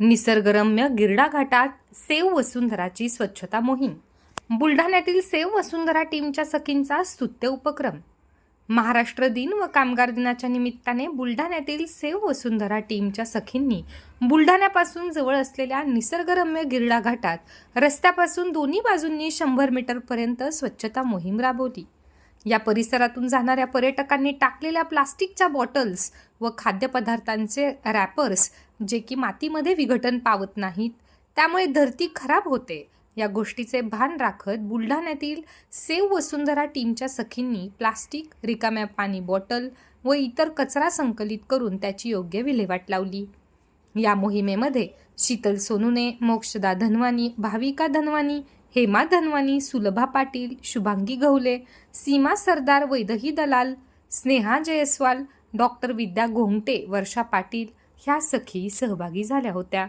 निसर्गरम्य गिरडा घाटात सेव वसुंधराची स्वच्छता मोहीम. बुलढाण्यातील सेव वसुंधरा टीमच्या सखींचा स्तुत्य उपक्रम. महाराष्ट्र दिन व कामगार दिनाच्या निमित्ताने बुलढाण्यातील सेव वसुंधरा टीमच्या सखींनी बुलढाण्यापासून जवळ असलेल्या निसर्गरम्य गिरडा घाटात रस्त्यापासून दोन्ही बाजूंनी शंभर मीटरपर्यंत स्वच्छता मोहीम राबवली. या परिसरातून जाणाऱ्या पर्यटकांनी टाकलेल्या प्लास्टिकच्या बॉटल्स व खाद्यपदार्थांचे रॅपर्स जे की मातीमध्ये विघटन पावत नाहीत त्यामुळे धरती खराब होते. या गोष्टीचे भान राखत बुलढाण्यातील सेव वसुंधरा टीमच्या सखींनी प्लास्टिक रिकाम्या पाणी बॉटल व इतर कचरा संकलित करून त्याची योग्य विल्हेवाट लावली. या मोहिमेमध्ये शीतल सोनूने मोक्षदा धनवानी भाविका धनवानी हेमा धनवानी सुलभा पाटील शुभांगी गवले सीमा सरदार वैदही दलाल स्नेहा जयस्वाल डॉक्टर विद्या घोंगटे वर्षा पाटील ह्या सखी सहभागी झाल्या होत्या.